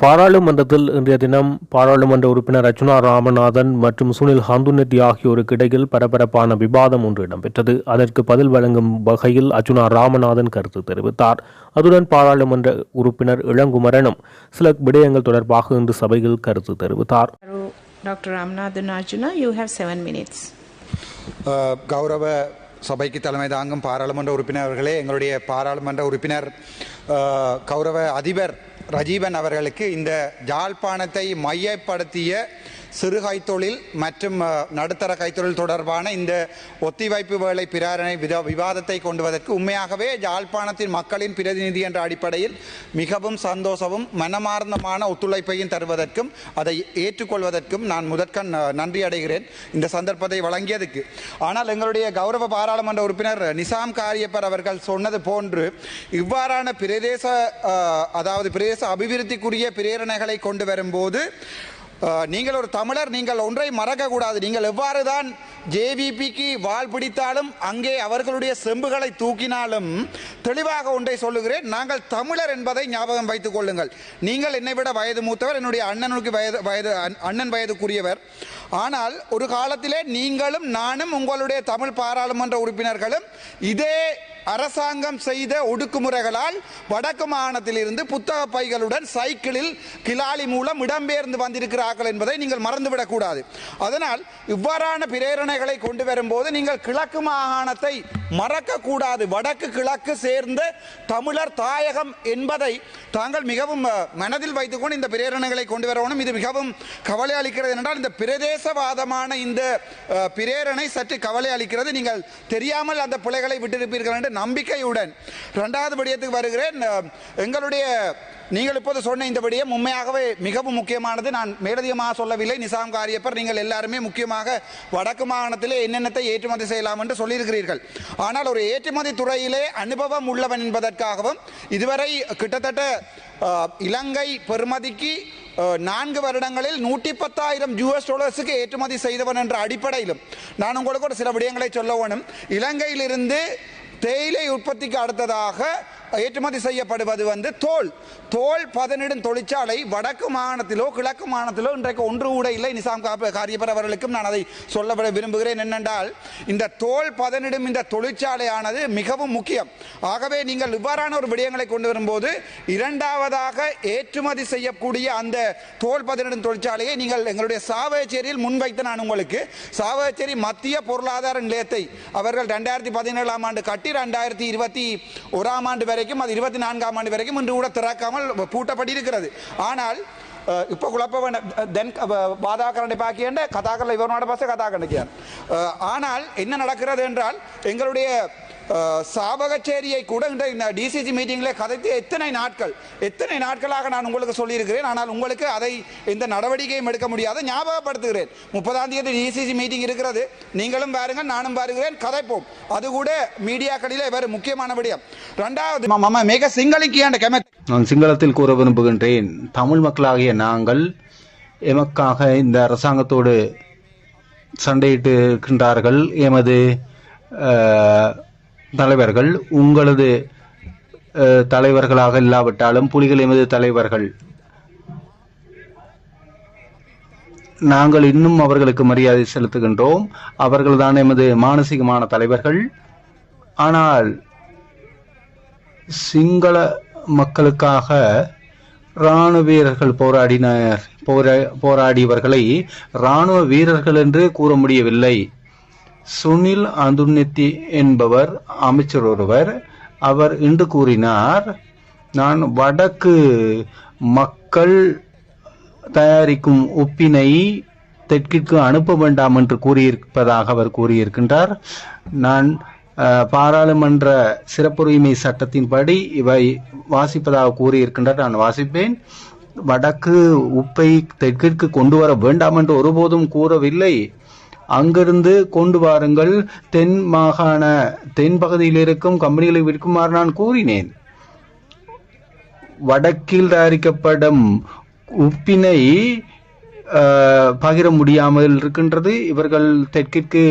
பாராளுமன்றத்தில் இன்றைய தினம் பாராளுமன்ற உறுப்பினர் அர்ச்சுனா ராமநாதன் மற்றும் சுனில் ஹந்துனெட்டி ஆகியோருக்கு இடையில் பரபரப்பான விவாதம் ஒன்று இடம்பெற்றது. அதற்கு பதில் வழங்கும் வகையில் அர்ச்சுனா ராமநாதன் கருத்து தெரிவித்தார். அதுடன் பாராளுமன்ற உறுப்பினர் இளங்குமரனும் சில விடயங்கள் தொடர்பாக இன்று சபையில் கருத்து தெரிவித்தார். Arjuna, you have seven minutes. அஹ், கௌரவ சபைக்கு தலைமை தாங்கும் பாராளுமன்ற உறுப்பினர் அவர்களே எங்களுடைய பாராளுமன்ற உறுப்பினர் கௌரவ அதிபர் ரஜீவன் அவர்களுக்கு இந்த ஜாழ்ப்பாணத்தை மையப்படுத்திய சிறு கைத்தொழில் மற்றும் நடுத்தர கைத்தொழில் தொடர்பான இந்த ஒத்திவைப்பு வேலை பிரேரணை வித விவாதத்தை கொண்டுவதற்கு உண்மையாகவே ஜாழ்ப்பாணத்தின் மக்களின் பிரதிநிதி என்ற அடிப்படையில் மிகவும் சந்தோஷமும் மனமார்ந்தமான ஒத்துழைப்பையும் தருவதற்கும் அதை ஏற்றுக்கொள்வதற்கும் நான் முதற்கண் நன்றி அடைகிறேன். இந்த சந்தர்ப்பத்தை வழங்கியதுக்கு. ஆனால் எங்களுடைய கௌரவ பாராளுமன்ற உறுப்பினர் நிசாம் காரியப்பர் அவர்கள் சொன்னது போன்று இவ்வாறான பிரதேச அதாவது பிரதேச அபிவிருத்திக்குரிய பிரேரணைகளை கொண்டு வரும்போது நீங்கள் ஒரு தமிழர் நீங்கள் ஒன்றை மறக்கக்கூடாது. நீங்கள் எவ்வாறு தான் ஜேவிபிக்கு வால் பிடித்தாலும் அங்கே அவர்களுடைய செம்புகளை தூக்கினாலும் தெளிவாக ஒன்றை சொல்லுகிறேன். நாங்கள் தமிழர் என்பதை ஞாபகம் வைத்துக் கொள்ளுங்கள். நீங்கள் என்னை விட வயது மூத்தவர் என்னுடைய அண்ணனுக்கு வயது வயது அண்ணன் வயதுக்குரியவர். ஆனால் ஒரு காலத்திலே நீங்களும் நானும் உங்களுடைய தமிழ் பாராளுமன்ற உறுப்பினர்களும் இதே அரசாங்கம் செய்த ஒடுக்குமுறைகளால் வடக்கு மாகாணத்திலிருந்து புத்தக பைகளுடன் சைக்கிளில் கிளாலி மூலம் இடம்பெயர்ந்து வந்திருக்கிறார்கள் என்பதை நீங்கள் மறந்துவிடக்கூடாது. அதனால் இவ்வாறான பிரேரணைகளை கொண்டு வரும்போது நீங்கள் கிழக்கு மாகாணத்தை மறக்கக்கூடாது. வடக்கு கிழக்கு சேர்ந்த தமிழர் தாயகம் என்பதை தாங்கள் மிகவும் மனதில் வைத்துக்கொண்டு இந்த பிரேரணைகளை கொண்டு வரணும். இது மிகவும் கவலை அளிக்கிறது என்றால் இந்த பிரதேசவாதமான இந்த பிரேரணை சற்று கவலை அளிக்கிறது. நீங்கள் தெரியாமல் அந்த பிள்ளைகளை விட்டிருப்பீர்கள் என்று நம்பிக்கையுடன் இரண்டாவது விடயத்துக்கு வருகிறேன். எங்களுடைய நீங்கள் இப்போது சொன்ன இந்த விடயம் உண்மையாகவே மிகவும் முக்கியமானது. நான் மேலதிகமாக சொல்லவில்லை. நிசாம் காரியப்பர் நீங்கள் எல்லாருமே முக்கியமாக வடக்கு மாகாணத்திலே என்னென்னத்தை ஏற்றுமதி செய்யலாம் என்று சொல்லியிருக்கிறீர்கள். ஆனால் ஒரு ஏற்றுமதி துறையிலே அனுபவம் உள்ளவன் என்பதற்காகவும் இதுவரை கிட்டத்தட்ட இலங்கை பெறுமதிக்கு நான்கு வருடங்களில் நூற்றி பத்தாயிரம் யூஎஸ் டாலர்ஸுக்கு ஏற்றுமதி செய்தவன் என்ற அடிப்படையிலும் நான் உங்களுக்கு ஒரு சில விடயங்களை சொல்ல வேணும். இலங்கையிலிருந்து தேயிலை உற்பத்திக்கு அடுத்ததாக ஏற்றுமதி செய்யப்படுவது வந்து தோல். தோல் பதனிடும் தொழிற்சாலை வடக்கு மாநிலத்திலோ கிழக்கு மாநிலத்திலோ இன்றைக்கு ஒன்று கூட இல்லை. நிசாம் கா- காரியப்பர் அவர்களுக்கும் நான் அதை சொல்லப்பட விரும்புகிறேன். என்னென்றால் இந்த தோல் பதனிடும் இந்த தொழிற்சாலையானது மிகவும் முக்கியம். ஆகவே நீங்கள் இவ்வாறான ஒரு விடயங்களை கொண்டு வரும்போது இரண்டாவதாக ஏற்றுமதி செய்யக்கூடிய அந்த தோல் பதனிடும் தொழிற்சாலையை நீங்கள் எங்களுடைய சாவகச்சேரியில் முன்வைத்து நான் உங்களுக்கு சாவகச்சேரி மத்திய பொருளாதார நிலையத்தை அவர்கள் ரெண்டாயிரத்தி பதினேழாம் ஆண்டு கட்டி ரெண்டாயிரத்தி இருபத்தி ஓராம் ஆண்டு வரைக்கும் அது இருபத்தி நான்காம் ஆண்டு வரைக்கும் இன்று கூட திறக்காமல் பூட்டப்பட்டு இருக்கிறது ஆனால் இப்போ குழப்ப வேண்டாம் தென் பாதாகரண்டை பாக்கியண்ட கதாகரில் இவரோட பாச கதாகண்டிக்கார் ஆனால் என்ன நடக்கிறது என்றால் எங்களுடைய சாபகச்சேரியை கூட இந்த டிசிசி மீட்டிங்கில் கதைத்து எத்தனை நாட்கள் எத்தனை நாட்களாக நான் உங்களுக்கு சொல்லியிருக்கிறேன் ஆனால் உங்களுக்கு அதை எந்த நடவடிக்கையும் எடுக்க முடியாத ஞாபகப்படுத்துகிறேன். முப்பதாம் தேதி டிசிசி மீட்டிங் இருக்கிறது. நீங்களும் பாருங்கள் நானும் பாருகிறேன் கதைப்போம். அது கூட மீடியாக்களில் வேறு முக்கியமான விடயம். ரெண்டாவது மம மிக சிங்களிக்கியாண்ட கெமத் நான் சிங்களத்தில் கூற விரும்புகின்றேன். தமிழ் மக்களாகிய நாங்கள் எமக்காக இந்த அரசாங்கத்தோடு சண்டையிட்டு இருக்கின்றார்கள் எமது தலைவர்கள் உங்களது தலைவர்களாக இல்லாவிட்டாலும் புலிகள் எமது தலைவர்கள். நாங்கள் இன்னும் அவர்களுக்கு மரியாதை செலுத்துகின்றோம். அவர்கள்தான் எமது மானசீகமான தலைவர்கள். ஆனால் சிங்கள மக்களுக்காக இராணுவ வீரர்கள் போராடினர் போரா- போராடியவர்களை இராணுவ வீரர்கள் என்று கூற முடியவில்லை. சுனில் அந்துர்நெத்தி என்பவர் அமைச்சர் ஒருவர். அவர் இன்று கூறினார் நான் வடக்கு மக்கள் தயாரிக்கும் உப்பினை தெற்கிற்கு அனுப்ப வேண்டாம் என்று கூறியிருப்பதாக அவர் கூறியிருக்கின்றார். நான் பாராளுமன்ற சிறப்புரிமை சட்டத்தின்படி இவை வாசிப்பதாக கூறியிருக்கின்றார். நான் வாசிப்பேன். வடக்கு உப்பை தெற்கிற்கு கொண்டு வர வேண்டாம் என்று ஒருபோதும் கூறவில்லை. அங்கிருந்து கொண்டு வாருங்கள். தென் மாகாண தென் பகுதியில் இருக்கும் கம்பெனிகளை விற்குமாறு நான் கூறினேன். வடக்கில் தயாரிக்கப்படும் உப்பினை பகிர முடியாமல் இருக்கின்றது. இவர்கள் தெற்கிற்கு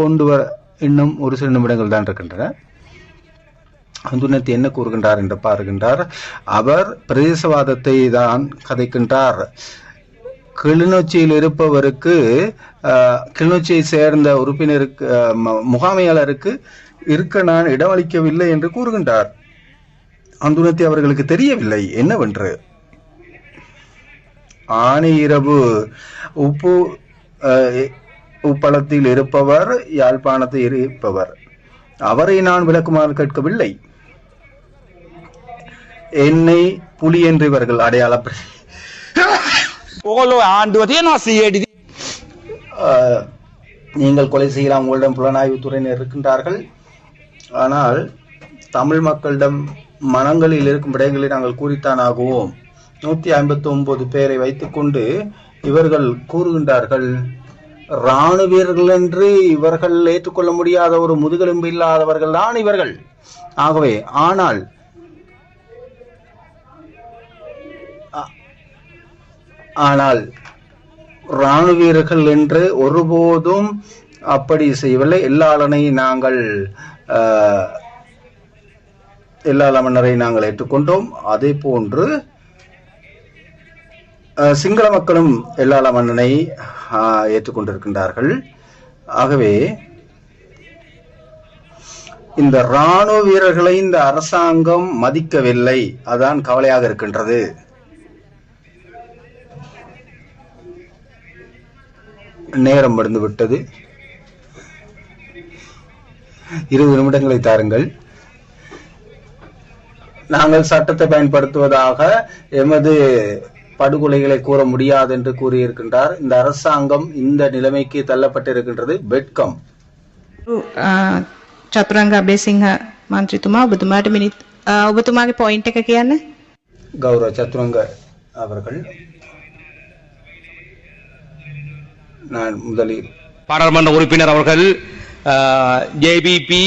கொண்டு வர இன்னும் ஒரு சில நிமிடங்கள் தான் இருக்கின்றன. அந்துனத்தி என்ன கூறுகின்றார் என்று பாருகின்றார். அவர் பிரதேசவாதத்தை தான் கதைக்கின்றார். கிளிநொச்சியில் இருப்பவருக்கு கிளிநொச்சியை சேர்ந்த உறுப்பினருக்கு முகாமையாளருக்கு இருக்க நான் இடமளிக்கவில்லை என்று கூறுகின்றார். அந்துணத்தி அவர்களுக்கு தெரியவில்லை. என்னவென்று? ஆணி இரவு உப்பு அஹ், உப்பளத்தில் இருப்பவர் யாழ்ப்பாணத்தில் இருப்பவர் அவரை நான் விளக்குமாறு கேட்கவில்லை. என்னை புலி என்று இவர்கள் அடையாளப்படுத்த ඕගොල්ලෝ ආණ්ඩුව තියෙනවා සීඩි அஹ், நீங்கள் கொலை செய்யலாம் உங்களிடம் புலனாய்வு துறையினர் இருக்கின்றார்கள் ஆனால் தமிழ் மக்களிடம் மனங்களில் இருக்கும் விடயங்களை நாங்கள் கூறித்தான் ஆகுவோம் நூத்தி ஐம்பத்தி ஒன்பது பேரை வைத்துக்கொண்டு இவர்கள் கூறுகின்றார்கள் ராணுவ வீரர்கள் என்று இவர்கள் ஏற்றுக்கொள்ள முடியாத ஒரு முதுகெலும்பு இல்லாதவர்கள் தான் இவர்கள் ஆகவே ஆனால் ஆனால் ராணுவ வீரர்கள் என்று ஒருபோதும் அப்படி செய்யவில்லை. எல்லாளனை நாங்கள் ஆஹ், எல்லாள மன்னரை நாங்கள் ஏற்றுக்கொண்டோம். அதே போன்று சிங்கள மக்களும் எல்லாள மன்னனை ஏற்றுக்கொண்டிருக்கின்றார்கள். ஆகவே இந்த ராணுவ வீரர்களை இந்த அரசாங்கம் மதிக்கவில்லை. அதான் கவலையாக இருக்கின்றது. நேரம் முடிந்து விட்டது இருபது நிமிடங்களை தாருங்கள் நாங்கள் சட்டத்தை பயன்படுத்துவதாக எமது படுகொலைகளை கூற முடியாது என்று கூறியிருக்கின்றார் இந்த அரசாங்கம் இந்த நிலைமைக்கு தள்ளப்பட்டிருக்கின்றது வெட்கம் චතුරංග අබේසිංහ මන්ත්‍රීතුමා ඔබතුමාට මිනිත් අ, ඔබතුමාගේ පොයින්ට් එක කියන්න கௌரவ சத்துரங்க அவர்கள் நான் முதலில் பாராளுமன்ற உறுப்பினர் அவர்கள் ஜேபிபி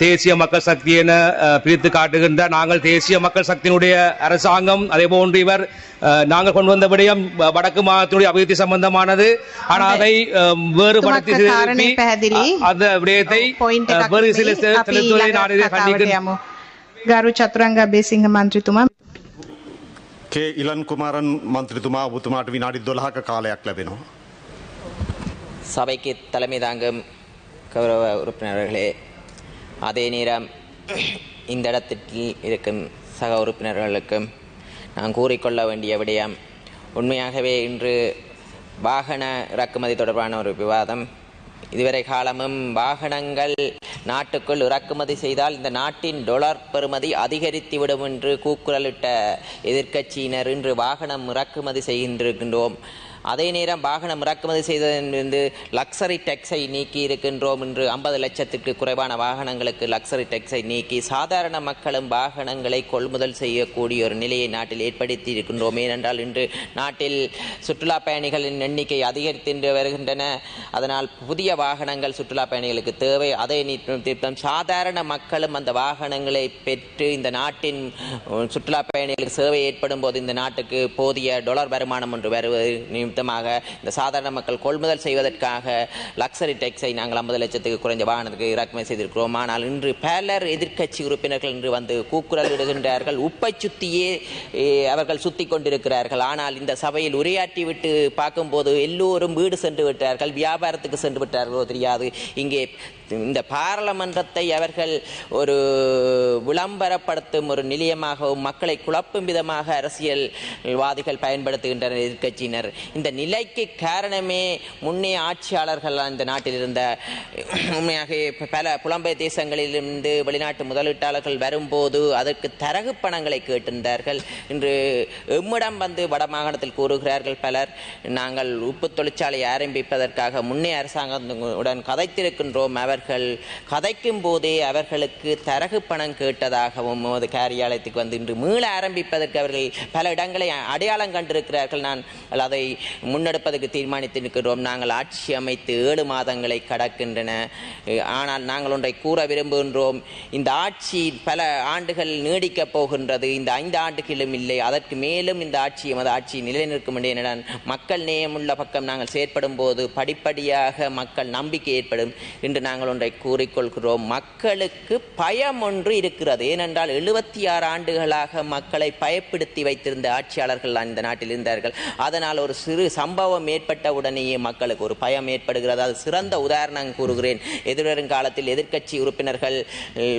தேசிய மக்கள் சக்தி என அஹ், பிரித்து காட்டுகின்ற நாங்கள் தேசிய மக்கள் சக்தியினுடைய அரசாங்கம் அதே போன்று இவர் அஹ், நாங்கள் கொண்டு வந்த விடயம் வ- வடக்கு மாநிலத்தினுடைய அபிவிருத்தி சம்பந்தமானது ஆனால் அதை அஹ், வேறுபடுத்தி තුමක්ක කාරණය திருப்பி, පැහැදිලි அ- அந்த விடயத்தை පොයින්ට් அஹ், එකක් வேறு சில නෙමෙයි. අපි செலுத்துவதை ඊළඟ நான் இதை කතාවට கண்டிக்கின்றேன் යමු. ගරු චතුරංග අබේසිංහ මන්ත්‍රීතුමා කේ ඉලන් කුමාරන් මන්ත්‍රතුමා ඔබතුමාට විනාඩි දොළහක කාලයක් ලැබෙනවා. சபைக்கு தலைமை தாங்கும் கௌரவ உறுப்பினர்களே அதே நேரம் இந்த இடத்தில் இருக்கும் சக உறுப்பினர்களுக்கும் நான் கூறிக்கொள்ள வேண்டிய விடயம் உண்மையாகவே இன்று வாகன இறக்குமதி தொடர்பான ஒரு விவாதம். இதுவரை காலமும் வாகனங்கள் நாட்டுக்குள் இறக்குமதி செய்தால் இந்த நாட்டின் டொலர் பெறுமதி அதிகரித்துவிடும் என்று கூக்குரலிட்ட எதிர்க்கட்சியினர் இன்று வாகனம் இறக்குமதி செய்கின்றிருக்கின்றோம். அதே நேரம் வாகனம் இறக்குமதி செய்ததிலிருந்து லக்ஸரி டெக்ஸை நீக்கி இருக்கின்றோம் என்று ஐம்பது லட்சத்திற்கு குறைவான வாகனங்களுக்கு லக்ஸரி டெக்ஸை நீக்கி சாதாரண மக்களும் வாகனங்களை கொள்முதல் செய்யக்கூடிய ஒரு நிலையை நாட்டில் ஏற்படுத்தி இருக்கின்றோம். ஏனென்றால் இன்று நாட்டில் சுற்றுலா பயணிகளின் எண்ணிக்கை அதிகரித்து வருகின்றன. அதனால் புதிய வாகனங்கள் சுற்றுலா பயணிகளுக்கு தேவை. அதே திட்டம் சாதாரண மக்களும் அந்த வாகனங்களை பெற்று இந்த நாட்டின் சுற்றுலா பயணிகளுக்கு சேவை ஏற்படும் போது இந்த நாட்டுக்கு போதிய டொலர் வருமானம் ஒன்று வருவது நிமித்தமாக இந்த சாதாரண மக்கள் கொள்முதல் செய்வதற்காக லக்ஸரி டேக்ஸை நாங்கள் ஐம்பது லட்சத்துக்கு குறைஞ்ச வாகனத்துக்கு இறக்குமதி செய்திருக்கிறோம். ஆனால் இன்று பலர் எதிர்க்கட்சி உறுப்பினர்கள் இன்று வந்து கூக்குரல் இடுகின்றார்கள். உப்பை சுத்தியே அவர்கள் சுத்தி கொண்டிருக்கிறார்கள். ஆனால் இந்த சபையில் உரையாற்றி விட்டு பார்க்கும்போது எல்லோரும் வீடு சென்று விட்டார்கள். வியாபாரத்துக்கு சென்று விட்டார்களோ தெரியாது. இங்கே இந்த பாராளுமன்றத்தை அவர்கள் ஒரு விளம்பரப்படுத்தும் ஒரு நிலையமாகவும் மக்களை குழப்பும் விதமாக அரசியல்வாதிகள் பயன்படுத்துகின்றனர் எதிர்க்கட்சியினர். இந்த நிலைக்கு காரணமே முன்னே ஆட்சியாளர்கள் இந்த நாட்டில் இருந்த உண்மையாக பல புலம்பெயர் தேசங்களிலிருந்து வெளிநாட்டு முதலீட்டாளர்கள் வரும்போது அதற்கு தரகு பணங்களை கேட்டிருந்தார்கள். இன்று எம்மிடம் வந்து வடமாகாணத்தில் கூறுகிறார்கள் பலர் நாங்கள் உப்பு தொழிற்சாலை ஆரம்பிப்பதற்காக முன்னே அரசாங்கத்துடன் கதைத்திருக்கின்றோம். அவர்கள் கதைக்கும் போதே அவர்களுக்கு தரகு பணம் கேட்டதாகவும் அது காரியாலயத்துக்கு வந்து இன்று மீள ஆரம்பிப்பதற்கு அவர்கள் பல இடங்களை அடையாளம் கண்டிருக்கிறார்கள். நான் அதை முன்னெடுப்பதற்கு தீர்மானித்திருக்கிறோம் நாங்கள் ஆட்சி அமைத்து ஏழு மாதங்களை கடக்கின்றன. ஆனால் நாங்கள் ஒன்றை கூற விரும்புகின்றோம். இந்த ஆட்சி பல ஆண்டுகள் நீடிக்கப் போகின்றது. இந்த ஐந்து ஆண்டுகளும் இல்லை. அதற்கு மேலும் இந்த ஆட்சி எமது ஆட்சி நிலைநிற்கும் என மக்கள் நேயமுள்ள பக்கம் நாங்கள் செயற்படும் போது படிப்படியாக மக்கள் மக்கள் நம்பிக்கை ஏற்படும் என்று நாங்கள் ஒன்றை கூறிக்கொள்கிறோம். மக்களுக்கு பயம் ஒன்று இருக்கிறது. ஏனென்றால் எழுபத்தி ஆறு ஆண்டுகளாக மக்களை பயப்படுத்தி வைத்திருந்த ஆட்சியாளர்கள் தான் இந்த நாட்டில் இருந்தார்கள். அதனால் ஒரு சிறு சம்பவம் ஏற்பட்ட உடனேயே மக்களுக்கு ஒரு பயம் ஏற்படுகிறது. அது சிறந்த உதாரணம் கூறுகிறேன். எதிர்வரும் காலத்தில் எதிர்க்கட்சி உறுப்பினர்கள்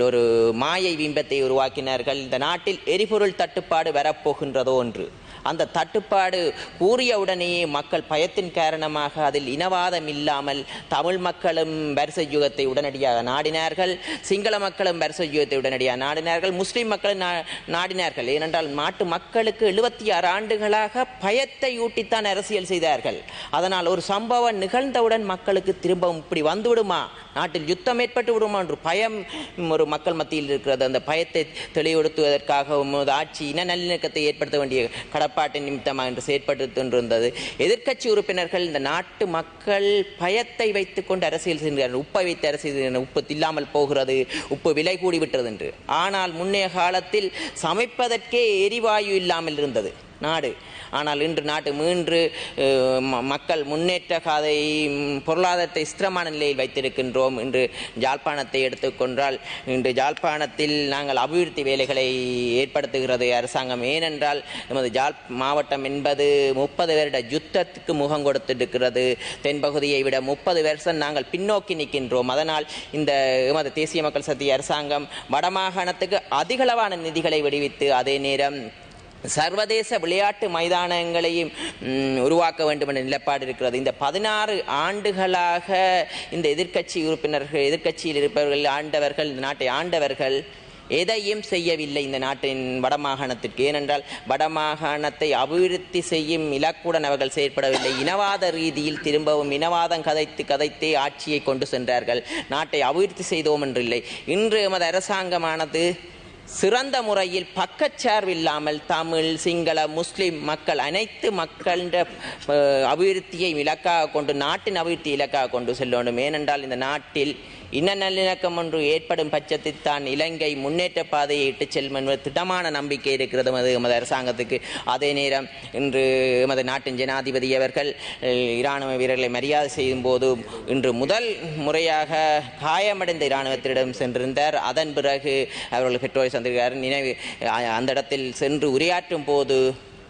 ஒரு மாயை பிம்பத்தை உருவாக்கினார்கள். இந்த நாட்டில் எரிபொருள் தட்டுப்பாடு வரப்போகின்றதோ என்று அந்த தட்டுப்பாடு கூறியவுடனேயே மக்கள் பயத்தின் காரணமாக அதில் இனவாதம் இல்லாமல் தமிழ் மக்களும் வரிசை யுகத்தை உடனடியாக நாடினார்கள் சிங்கள மக்களும் வரிசை யுகத்தை உடனடியாக நாடினார்கள் முஸ்லீம் மக்களும் நா- நாடினார்கள். ஏனென்றால் நாட்டு மக்களுக்கு எழுபத்தி ஆறு ஆண்டுகளாக பயத்தை ஊட்டித்தான் அரசியல் செய்தார்கள். அதனால் ஒரு சம்பவம் நிகழ்ந்தவுடன் மக்களுக்கு திரும்பவும் இப்படி வந்துவிடுமா? நாட்டில் யுத்தம் ஏற்பட்டு விடுமா என்று பயம் ஒரு மக்கள் மத்தியில் இருக்கிறது. அந்த பயத்தை தெளிவுபடுத்துவதற்காகவும் ஆட்சி இன நல்லிணக்கத்தை ஏற்படுத்த வேண்டிய கடப்பாட்டின் நிமித்தமாக என்று செயற்பட்டு எதிர்க்கட்சி உறுப்பினர்கள் இந்த நாட்டு மக்கள் பயத்தை வைத்துக் கொண்டு அரசியல் செய்கிறார்கள் உப்பை வைத்து அரசியல் உப்பு இல்லாமல் போகிறது. உப்பு விலை கூடிவிட்டது என்று. ஆனால் முன்னைய காலத்தில் சமைப்பதற்கே எரிவாயு இல்லாமல் இருந்தது. நாடு. ஆனால் இன்று நாட்டு மீன்று மக்கள் முன்னேற்ற காதை பொருளாதாரத்தை ஸ்திரமான நிலையில் வைத்திருக்கின்றோம். இன்று ஜாழ்ப்பாணத்தை எடுத்துக்கொண்டால் இன்று ஜாழ்ப்பாணத்தில் நாங்கள் அபிவிருத்தி வேலைகளை ஏற்படுத்துகிறது அரசாங்கம். ஏனென்றால் நமது ஜாழ் மாவட்டம் என்பது முப்பது வருட யுத்தத்துக்கு முகம் கொடுத்திருக்கிறது. தென்பகுதியை விட முப்பது வருஷம் நாங்கள் பின்னோக்கி நிற்கின்றோம். அதனால் இந்த எமது தேசிய மக்கள் சக்தி அரசாங்கம் வடமாகாணத்துக்கு அதிகளவான நிதிகளை விடுவித்து அதே நேரம் சர்வதேச விளையாட்டு மைதானங்களையும் உருவாக்க வேண்டும் என்ற நிலைப்பாடு இருக்கிறது. இந்த பதினாறு ஆண்டுகளாக இந்த எதிர்க்கட்சி உறுப்பினர்கள் எதிர்க்கட்சியில் இருப்பவர்கள் ஆண்டவர்கள் இந்த நாட்டை ஆண்டவர்கள் எதையும் செய்யவில்லை இந்த நாட்டின் வடமாகாணத்திற்கு ஏனென்றால் வடமாகாணத்தை அபிவிருத்தி செய்யும் இலக்குடன் அவர்கள் செயற்படவில்லை. இனவாத ரீதியில் திரும்பவும் இனவாதம் கதைத்து கதைத்தே ஆட்சியை கொண்டு சென்றார்கள். நாட்டை அபிவிருத்தி செய்தோம் என்றில்லை. இன்று எமது அரசாங்கமானது சிறந்த முறையில் பக்கச்சார்வில்லாமல் தமிழ் சிங்கள முஸ்லிம் மக்கள் அனைத்து மக்களின் அபிவிருத்தியை இலக்காக கொண்டு நாட்டின் அபிவிருத்தி இலக்காக கொண்டு செல்ல வேண்டும் ஏனென்றால் இந்த நாட்டில் இன நல்லிணக்கம் ஒன்று ஏற்படும் பட்சத்தில் தான் இலங்கை முன்னேற்ற பாதையை இட்டுச் செல்லும் என்பது திடமான நம்பிக்கை இருக்கிறது எமது எமது அரசாங்கத்துக்கு. அதே நேரம் இன்று எமது நாட்டின் ஜனாதிபதி அவர்கள் இராணுவ வீரர்களை மரியாதை செய்யும் போது இன்று முதல் முறையாக காயமடைந்த இராணுவத்திடம் சென்றிருந்தார். அதன் பிறகு அவர்கள் பெற்றோரை சந்திக்கிறார். நினைவு அந்த இடத்தில் சென்று உரையாற்றும் போது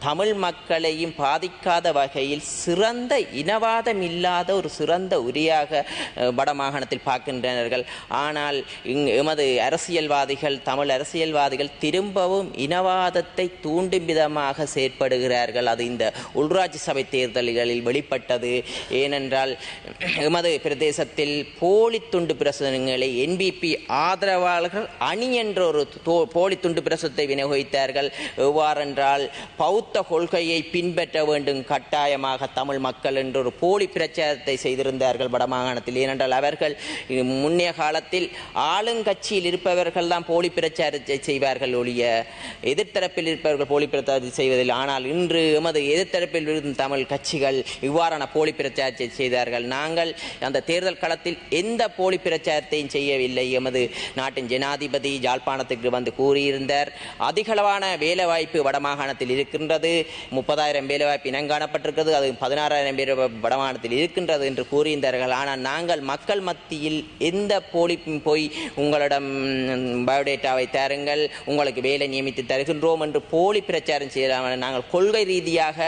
தமிழ் மக்களையும் பாதிக்காத வகையில் சிறந்த இனவாதம் இல்லாத ஒரு சிறந்த உரியாக வடமாகாணத்தில் பார்க்கின்றனர்கள். ஆனால் இங் எமது அரசியல்வாதிகள் தமிழ் அரசியல்வாதிகள் திரும்பவும் இனவாதத்தை தூண்டும் விதமாக செயற்படுகிறார்கள். அது இந்த உள்ராட்சி சபை தேர்தல்களில் வெளிப்பட்டது. ஏனென்றால் எமது பிரதேசத்தில் போலி துண்டு பிரசுரங்களை என்பிபி ஆதரவாளர்கள் அணி என்ற ஒரு தோ- போலி துண்டு பிரசுரத்தை விநியோகித்தார்கள். எவ்வாறென்றால் பௌத்த கொள்கையை பின்பற்ற வேண்டும் கட்டாயமாக தமிழ் மக்கள் என்றொரு போலி பிரச்சாரத்தை செய்திருந்தார்கள் வடமாகாணத்தில் ஏனென்றால் அவர்கள் முன்னைய காலத்தில் ஆளுங்கட்சியில் இருப்பவர்கள் தான் போலி பிரச்சாரத்தை செய்வார்கள் ஒழிய எதிர்த்தரப்பில் இருப்பவர்கள் போலி பிரச்சாரத்தை செய்வதில் ஆனால் இன்று எமது எதிர்த்தரப்பில் இருக்கும் தமிழ் கட்சிகள் இவ்வாறான போலி பிரச்சாரத்தை செய்தார்கள். நாங்கள் அந்த தேர்தல் களத்தில் எந்த போலி பிரச்சாரத்தையும் செய்யவில்லை. எமது நாட்டின் ஜனாதிபதி ஜாழ்ப்பாணத்துக்கு வந்து கூறியிருந்தார். அதிகளவான வேலைவாய்ப்பு வடமாகாணத்தில் இருக்கின்றது. முப்பதாயிரம் வேலைவாய்ப்பு இனங்காணப்பட்டிருக்கிறது அது பதினாறாயிரம் பேர் வடமானத்தில் இருக்கின்றது என்று கூறியிருந்தார்கள். ஆனால் நாங்கள் மக்கள் மத்தியில் எந்த போலி போய் உங்களிடம் பயோடேட்டாவை தருங்கள் உங்களுக்கு வேலை நியமித்து தருகின்றோம் என்று போலி பிரச்சாரம் செய்யலாம் நாங்கள் கொள்கை ரீதியாக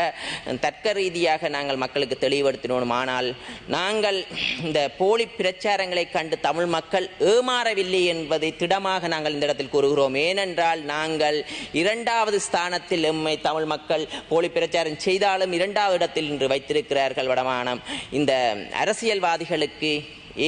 தர்க்க ரீதியாக நாங்கள் மக்களுக்கு தெளிவுபடுத்தினோம். ஆனால் நாங்கள் இந்த போலி பிரச்சாரங்களை கண்டு தமிழ் மக்கள் ஏமாறவில்லை என்பதை திடமாக நாங்கள் இந்த இடத்தில் கூறுகிறோம். ஏனென்றால் நாங்கள் இரண்டாவது ஸ்தானத்தில் எம்மை தமிழ் மக்கள் போலி பிரச்சாரம் செய்தாலும் இரண்டாவது இடத்தில் இன்று வைத்திருக்கிறார்கள் வடமானம். இந்த அரசியல்வாதிகளுக்கு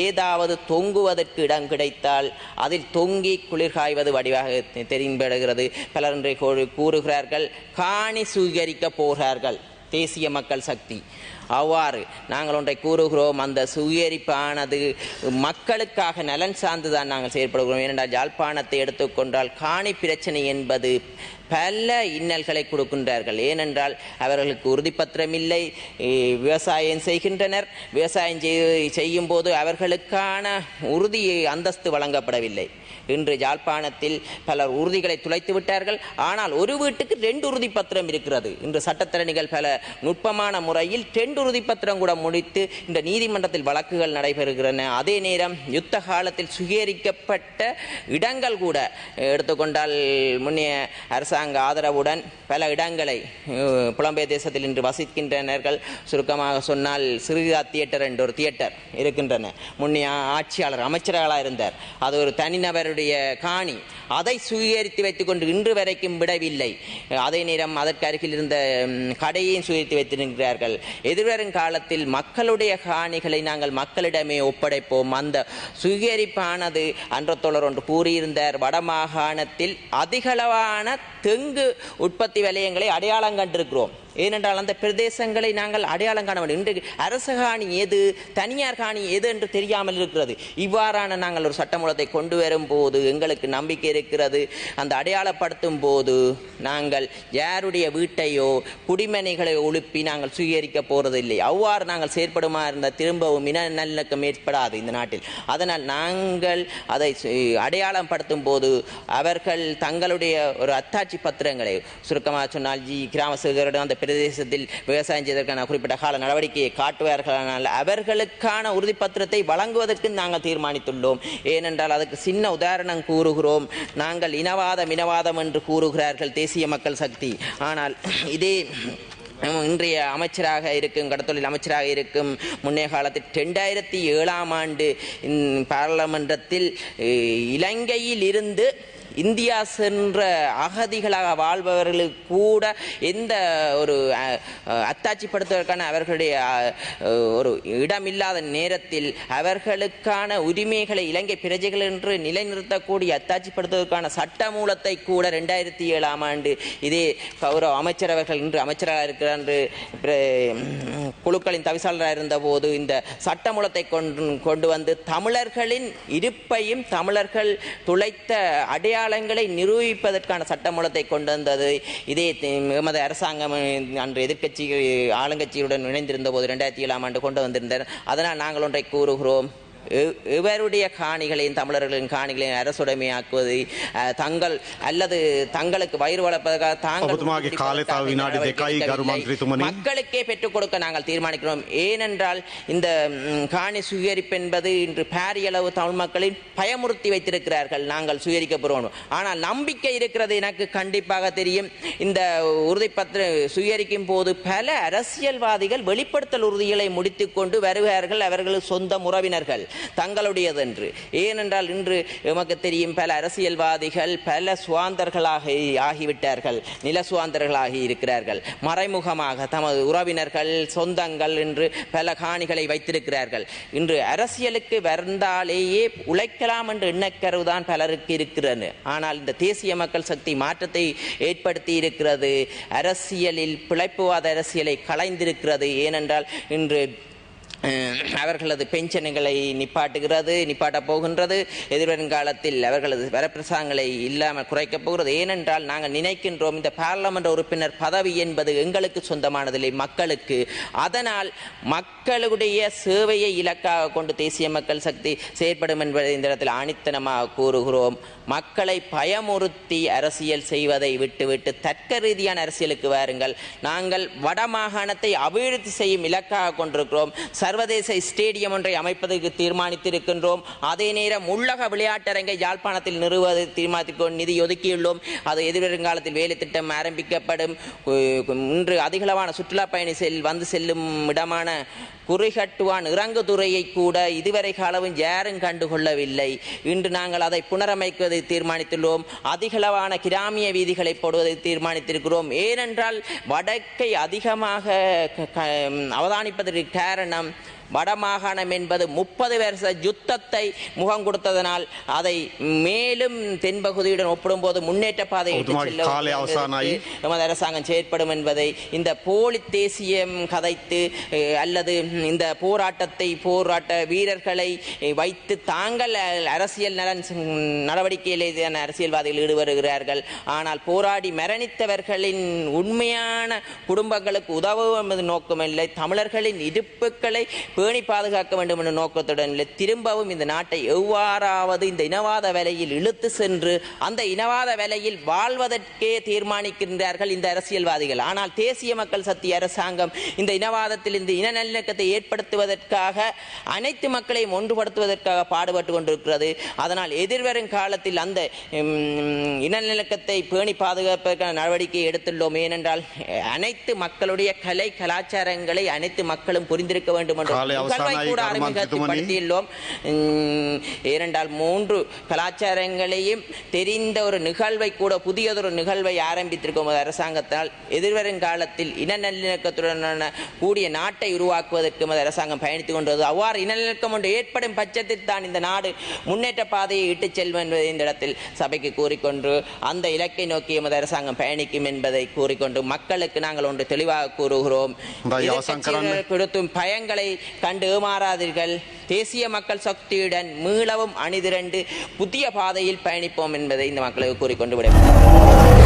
ஏதாவது தொங்குவதற்கு இடம் கிடைத்தால் அதில் தொங்கி குளிர்காய்வது வடிவாக தெரிம்படுகிறது பலர் இன்றை கூறுகிறார்கள் காணி சுவீகரிக்க போகிறார்கள். தேசிய மக்கள் சக்தி. அவ்வாறு நாங்கள் ஒன்றை கூறுகிறோம் அந்த சுயரிப்பானது மக்களுக்காக நலன் சார்ந்து தான் நாங்கள் செயற்படுகிறோம். ஏனென்றால் யாழ்ப்பாணத்தை எடுத்துக்கொண்டால் காணி பிரச்சனை என்பது பல இன்னல்களை கொடுக்கின்றார்கள். ஏனென்றால் அவர்களுக்கு உறுதிப்பத்திரம் இல்லை விவசாயம் செய்கின்றனர். விவசாயம் செய்- செய்யும் போது அவர்களுக்கான உறுதி அந்தஸ்து வழங்கப்படவில்லை. இன்று யாழ்ப்பாணத்தில் பலர் உறுதிகளை துளைத்து விட்டார்கள். ஆனால் ஒரு வீட்டுக்கு ரெண்டு உறுதி பத்திரம் இருக்கிறது. இன்று சட்டத்திறனிகள் பல நுட்பமான முறையில் ரெண்டு உறுதி பத்திரம் கூட முடித்து இந்த நீதிமன்றத்தில் வழக்குகள் நடைபெறுகின்றன. அதே நேரம் யுத்த காலத்தில் சுகீகரிக்கப்பட்ட இடங்கள் கூட எடுத்துக்கொண்டால் முன்னைய அரசாங்க ஆதரவுடன் பல இடங்களை புலம்பெயர் தேசத்தில் இன்று வசிக்கின்றனர்கள். சுருக்கமாக சொன்னால் சிறுகா தியேட்டர் என்ற ஒரு தியேட்டர் இருக்கின்றன. முன்னைய ஆட்சியாளர் அமைச்சர்களாக இருந்தார் அது ஒரு தனிநபருடைய காணி. அதை சுவீகரித்து வைத்துக்கொண்டு இன்று வரைக்கும் விடவில்லை. அதே நேரம் அதற்கு அருகில் இருந்த கடையையும் சுவீகரித்து வைத்திருக்கிறார்கள் எதிர்வரும் காலத்தில் மக்களுடைய காணிகளை நாங்கள் மக்களிடமே ஒப்படைப்போம். அந்த சுவீகரிப்பானது அன்றத்தோழர் ஒன்று கூறியிருந்தார் வடமாகாணத்தில் அதிகளவான தெங்கு உற்பத்தி விலையங்களை அடையாளம் கண்டிருக்கிறோம். ஏனென்றால் அந்த பிரதேசங்களை நாங்கள் அடையாளம் காண வேண்டும். இன்றைக்கு அரசு காணி எது தனியார் காணி எது என்று தெரியாமல் இருக்கிறது. இவ்வாறான நாங்கள் ஒரு சட்டமூலத்தை கொண்டு வரும் போது எங்களுக்கு நம்பிக்கை இருக்கிறது. அந்த அடையாளப்படுத்தும் போது நாங்கள் யாருடைய வீட்டையோ குடிமனைகளை ஒழுப்பி நாங்கள் சுவீகரிக்க போறதில்லை. அவ்வாறு நாங்கள் செயற்படுமா இருந்த திரும்பவும் இன நல்லக்கம் ஏற்படாது இந்த நாட்டில். அதனால் நாங்கள் அதை அடையாளம் படுத்தும் போது அவர்கள் தங்களுடைய ஒரு அத்தாட்சி பத்திரங்களை. சுருக்கமாக சொன்னால் ஜி. கிராம சேகரிடம் அந்த பிரதேசத்தில் விவசாயம் செய்வதற்கான குறிப்பிட்ட கால நடவடிக்கையை காட்டுவார்களானால் அவர்களுக்கான உறுதிப்பத்திரத்தை வழங்குவதற்கு நாங்கள் தீர்மானித்துள்ளோம். ஏனென்றால் அதுக்கு சின்ன உதாரணம் கூறுகிறோம். நாங்கள் இனவாதம் இனவாதம் என்று கூறுகிறார்கள் தேசிய மக்கள் சக்தி. ஆனால் இதே இன்றைய அமைச்சராக இருக்கும் கடத்தொழில் அமைச்சராக இருக்கும் முன்னைய காலத்தில் ரெண்டாயிரத்தி ஏழாம் ஆண்டு பாராளுமன்றத்தில் இலங்கையில் இருந்து இந்தியா சென்ற அகதிகளாக வாழ்பவர்களுக்கு கூட எந்த ஒரு அத்தாட்சிப்படுத்துவதற்கான அவர்களுடைய ஒரு இடமில்லாத நேரத்தில் அவர்களுக்கான உரிமைகளை இலங்கை பிரஜைகள் என்று நிலைநிறுத்தக்கூடிய அத்தாட்சிப்படுத்துவதற்கான சட்ட மூலத்தை கூட ரெண்டாயிரத்தி ஏழாம் ஆண்டு இதே கௌரவ அமைச்சர் அவர்கள் இன்று அமைச்சராக இருக்கிறார் என்று குழுக்களின் தவிசாளராக இருந்தபோது இந்த சட்டமூலத்தை கொண்டு கொண்டு வந்து தமிழர்களின் இருப்பையும் தமிழர்கள் துளைத்த அடையாள அடையாளங்களை நிரூபிப்பதற்கான சட்டமூலத்தை கொண்டு வந்தது இதே எமது அரசாங்கம் அன்று எதிர்கட்சி ஆளுங்கட்சியுடன் இணைந்திருந்த போது ரெண்டாயிரத்தி ஏழாம் ஆண்டு கொண்டு வந்திருந்தார். அதனால் நாங்கள் ஒன்றை கூறுகிறோம். இவருடைய காணிகளையும் தமிழர்களின் காணிகளையும் அரசுடைமையாக்குவது தங்கள் அல்லது தங்களுக்கு வயிறு வளர்ப்பதற்காக தாங்கள் மக்களுக்கே பெற்றுக் கொடுக்க நாங்கள் தீர்மானிக்கிறோம். ஏனென்றால் இந்த காணி சுயரிப்பு என்பது இன்று பாரியளவு தமிழ் மக்களின் பயமுறுத்தி வைத்திருக்கிறார்கள். நாங்கள் சுயரிக்க ஆனால் நம்பிக்கை இருக்கிறது எனக்கு கண்டிப்பாக தெரியும். இந்த உறுதிப்பத்திர சுயரிக்கும் போது பல அரசியல்வாதிகள் வெளிப்படுத்தல் உறுதிகளை முடித்துக்கொண்டு வருகிறார்கள். அவர்கள் சொந்த உறவினர்கள். தங்களுடையது என்று ஏனென்றால் இன்று எமக்கு தெரியும் பல அரசியல்வாதிகள் பல சுவாந்தர்களாக ஆகிவிட்டார்கள். நில சுவாந்தர்களாகி இருக்கிறார்கள். மறைமுகமாக தமது உறவினர்கள் சொந்தங்கள் என்று பல காணிகளை வைத்திருக்கிறார்கள். இன்று அரசியலுக்கு வந்தாலேயே உழைக்கலாம் என்ற எண்ணக்கருவுதான் பலருக்கு இருக்கிறது. ஆனால் இந்த தேசிய மக்கள் சக்தி மாற்றத்தை ஏற்படுத்தி இருக்கிறது. அரசியலில் பிழைப்புவாத அரசியலை களைந்திருக்கிறது. ஏனென்றால் இன்று அவர்களது பென்ஷன்களை நிப்பாட்டுகிறது நிப்பாட்ட போகின்றது. எதிர்வருங்காலத்தில் அவர்களது வரப்பிரசாங்களை இல்லாமல் குறைக்கப் போகிறது. ஏனென்றால் நாங்கள் நினைக்கின்றோம் இந்த பாராளுமன்ற உறுப்பினர் பதவி என்பது எங்களுக்கு சொந்தமானதில்லை மக்களுக்கு. அதனால் மக்களுடைய சேவையை இலக்காக கொண்டு தேசிய மக்கள் சக்தி செயற்படும் என்பதை இந்த இடத்தில் ஆணித்தனமாக கூறுகிறோம். மக்களை பயமுறுத்தி அரசியல் செய்வதை விட்டுவிட்டு தர்க்க ரீதியான அரசியலுக்கு வாருங்கள். நாங்கள் வடமாகாணத்தை அபிவிருத்தி செய்யும் இலக்காக கொண்டிருக்கிறோம். சர்வதேச ஸ்டேடியம் ஒன்றை அமைப்பதற்கு தீர்மானித்திருக்கின்றோம். அதே நேரம் உள்ளக விளையாட்டரங்கை யாழ்ப்பாணத்தில் நிறுவுவதை தீர்மானித்து நிதி ஒதுக்கியுள்ளோம். அது எதிர்வரும் காலத்தில் வேலை திட்டம் ஆரம்பிக்கப்படும். இன்று அதிகளவான சுற்றுலா பயணி செல் வந்து செல்லும் இடமான குறிகட்டுவான் இறங்குதுறையை கூட இதுவரை காலவும் யாரும் கண்டுகொள்ளவில்லை இன்று நாங்கள் அதை புனரமைக்குவதை தீர்மானித்துள்ளோம். அதிகளவான கிராமிய வீதிகளை போடுவதை தீர்மானித்திருக்கிறோம். ஏனென்றால் வடக்கை அதிகமாக அவதானிப்பதற்கு காரணம் வடமாகாணம் என்பது முப்பது வருஷ யுத்தத்தை முகம் கொடுத்ததனால் அதை மேலும் தென்பகுதியுடன் ஒப்பிடும்போது முன்னேற்ற பாதை ஒட்டுமாடி காலை அவசானாயி. எமது அரசாங்கம் செயற்படும் என்பதை இந்த போலி தேசியம் கதைத்து அல்லது இந்த போராட்டத்தை போராட்ட வீரர்களை வைத்து தாங்கள் அரசியல் நலன் நடவடிக்கையிலே அரசியல்வாதிகள் ஈடுபடுகிறார்கள். ஆனால் போராடி மரணித்தவர்களின் உண்மையான குடும்பங்களுக்கு உதவும் என்பது நோக்கமில்லை. தமிழர்களின் இருப்புக்களை பேணி பாதுகாக்க வேண்டும் என்ற நோக்கத்துடன் இல்லை, திரும்பவும் இந்த நாட்டை எவ்வாறாவது இந்த இனவாத வேலையில் இழுத்து சென்று அந்த இனவாத வேலையில் வாழ்வதற்கே தீர்மானிக்கின்றார்கள் இந்த அரசியல்வாதிகள். ஆனால் தேசிய மக்கள் சக்தி அரசாங்கம் இந்த இனவாதத்தில் இந்த இன நல்லிணக்கத்தை ஏற்படுத்துவதற்காக அனைத்து மக்களையும் ஒன்றுபடுத்துவதற்காக பாடுபட்டு கொண்டிருக்கிறது. அதனால் எதிர்வரும் காலத்தில் அந்த இனநிலக்கத்தை பேணி பாதுகாப்பதற்கான நடவடிக்கை எடுத்துள்ளோம் ஏனென்றால் அனைத்து மக்களுடைய கலை கலாச்சாரங்களை அனைத்து மக்களும் புரிந்திருக்க வேண்டும் என்று நிகழ்வை கூட. அறிமுகப்படுத்தியுள்ளோம் ஏனென்றால் மூன்று கலாச்சாரங்களையும் தெரிந்த ஒரு நிகழ்வை கூட புதியதொரு நிகழ்வை ஆரம்பித்திருக்கும் அரசாங்கத்தால் எதிர்வரும் காலத்தில் இன நல்லிணக்கத்துடனான கூடிய நாட்டை உருவாக்குவதற்கு அரசாங்கம் பயணித்துக் கொண்டது அவ்வாறு இனநிலக்கம் ஒன்று ஏற்படும் பட்சத்தில் தான் இந்த நாடு முன்னேற்ற பாதையை இட்டுச் செல்லும் என்பதை இந்த இடத்தில் சபைக்கு கூறிக்கொண்டு அந்த இலக்கை நோக்கி எமது அரசாங்கம் பயணிக்கும் என்பதை கூறிக்கொண்டு மக்களுக்கு நாங்கள் ஒன்று தெளிவாக கூறுகிறோம். கொடுத்தும் பயங்களை கண்டு ஏமாறாதீர்கள். தேசிய மக்கள் சக்தியுடன் மீளவும் அணிதிரண்டு புதிய பாதையில் பயணிப்போம் என்பதை இந்த மக்களுக்கு கூறிக்கொண்டு விடைபெறுகிறேன்